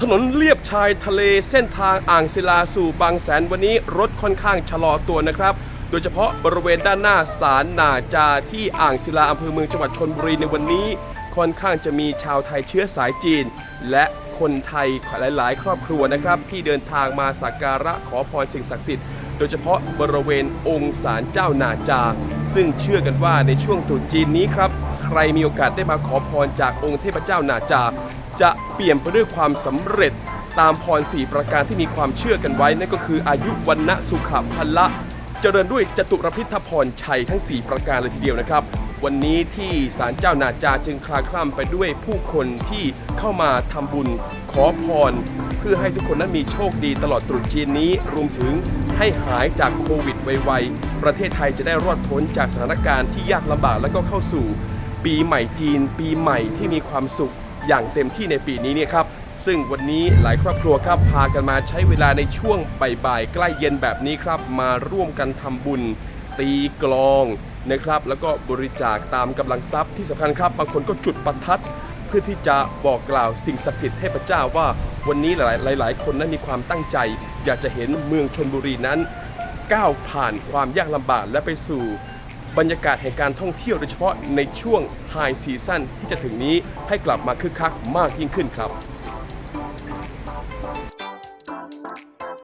ถนนเลียบชายทะเลเส้นทางอ่างศิลาสู่บางแสนวันนี้รถค่อนข้างชะลอตัวนะครับ โดยเฉพาะบริเวณด้านหน้าศาลนาจาที่อ่างศิลาอำเภอเมืองจังหวัดชนบุรีในวันนี้ ค่อนข้างจะมีชาวไทยเชื้อสายจีน และคนไทยหลาย ๆ ครอบครัวนะครับ ที่เดินทางมาสักการะขอพรสิ่งศักดิ์สิทธิ์โดยเฉพาะบริเวณองค์ศาลเจ้านาจา ซึ่งเชื่อกันว่าในช่วงตรุษจีนนี้ครับ ใครมีโอกาสได้มาขอพรจากองค์เทพเจ้านาจา จะเปลี่ยมไปด้วยความสำเร็จ ตามพรสี่ประการที่มีความเชื่อกันไว้นั่นก็คืออายุวันนะสุขพันละ เจริญด้วยจตุรพิธพรชัยทั้ง 4 ประการเลยทีเดียวนะครับ วันนี้ที่ศาลเจ้านาจาจึงคลาคล่ำไปด้วยผู้คนที่เข้ามาทำบุญขอพร เพื่อให้ทุกคนนั้นมีโชคดีตลอดตรุษจีนนี้รวมถึงให้หายจากโควิดไวๆประเทศไทยจะได้รอดพ้นจากสถานการณ์ที่ยากลำบากแล้วก็เข้าสู่ ปีใหม่จีน ปีใหม่ที่มีความสุข อย่างเต็มที่ในปีนี้เนี่ยครับซึ่งวันนี้หลายครอบครัวครับพากันมาใช้เวลาในช่วงบ่ายๆใกล้เย็นแบบนี้ครับ มาร่วมกันทำบุญ ตีกลองนะครับ แล้วก็บริจาคตามกำลังทรัพย์ที่สำคัญครับบางคนก็จุดประทัดเพื่อที่จะบอกกล่าวสิ่งศักดิ์สิทธิ์เทพเจ้าว่าวันนี้หลายหลายๆคนนั้นมีความตั้งใจ อยากจะเห็นเมืองชนบุรีนั้น ก้าวผ่านความยากลำบากและไปสู่ บรรยากาศแห่งการท่องเที่ยวโดยเฉพาะในช่วงไฮซีซั่นที่จะถึงนี้ให้กลับมาคึกคักมากยิ่งขึ้นครับ